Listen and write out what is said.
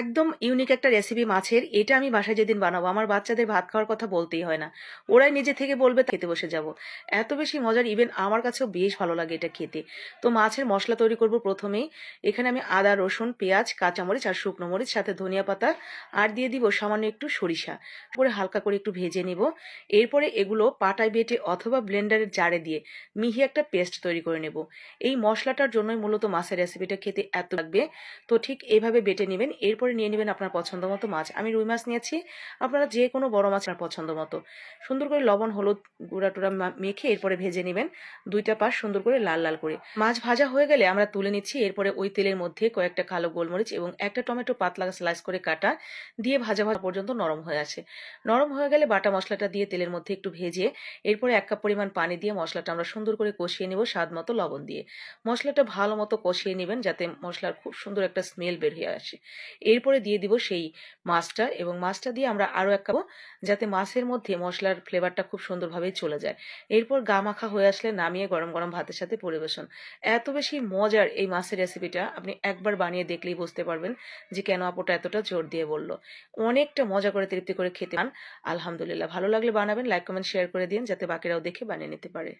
একদম ইউনিক একটা রেসিপি মাছের, এটা আমি বাসায় যেদিন বানাবো, আমার বাচ্চাদের ভাত খাওয়ার কথা বলতেই হয় না। ওরাই নিজে থেকে বলবে খেতে বসে যাব। এত বেশি মজার ইভেন আমার কাছেও বেশ ভালো লাগে এটা খেতে। তো মাছের মশলা তৈরি করব প্রথমেই। এখানে আমি আদা, রসুন, পেঁয়াজ, কাঁচামরিচ আর শুকনো মরিচ, সাথে ধনিয়া পাতা, আর দিয়ে দিব সামান্য একটু সরিষা। পরে হালকা করে একটু ভেজে নিব। এরপরে এগুলো পাটায় বেটে অথবা ব্লেন্ডারের জারে দিয়ে মিহি একটা পেস্ট তৈরি করে নেব। এই মশলাটার জন্যই মূলত মাছের রেসিপিটা খেতে এত লাগবে। তো ঠিক এইভাবে বেটে নেবেন। এরপরে নিয়ে নেবেন আপনার পছন্দ মতো মাছ। আমি রুই মাছ নিয়েছি। আপনারা যে কোনো বড় মাছ আপনার পছন্দ মতো সুন্দর করে লবণ, হলুদ গুঁড়া টুড়া মেখে এরপরে ভেজে নেবেন। দুইটা পাশ সুন্দর করে লাল লাল করে। মাছ ভাজা হয়ে গেলে আমরা তুলে নিচ্ছি এরপরে ওই তেলের মধ্যে কয়েকটা কালো গোলমরিচ এবং একটা টমেটো পাতলা স্লাইস করে কাটা দিয়ে ভাজা ভাজা পর্যন্ত নরম হয়ে আছে নরম হয়ে গেলে বাটা মশলাটা দিয়ে তেলের মধ্যে একটু ভেজে এরপরে এক কাপ পরিমাণ পানি দিয়ে মশলাটা আমরা সুন্দর করে কষিয়ে নেব স্বাদ মতো লবণ দিয়ে। মশলাটা ভালো মতো কষিয়ে নেবেন যাতে মশলার খুব সুন্দর একটা স্মেল বের হয়ে আসে। এরপরে দিয়ে দিব সেই মাছটা এবং মাছটা দিয়ে আমরা আরও এক খাব যাতে মাছের মধ্যে মশলার ফ্লেভারটা খুব সুন্দরভাবে চলে যায়। এরপর গা মাখা হয়ে আসলে নামিয়ে গরম গরম ভাতের সাথে পরিবেশন। এত বেশি মজার এই মাছের রেসিপিটা আপনি একবার বানিয়ে দেখলেই বুঝতে পারবেন যে কেন আপুটা এতটা জোর দিয়ে বলল। অনেকটা মজা করে তৃপ্তি করে খেতে পান। আলহামদুলিল্লাহ। ভালো লাগলে বানাবেন লাইক কমেন্ট শেয়ার করে দিন যাতে বাকিরাও দেখে বানিয়ে নিতে পারে।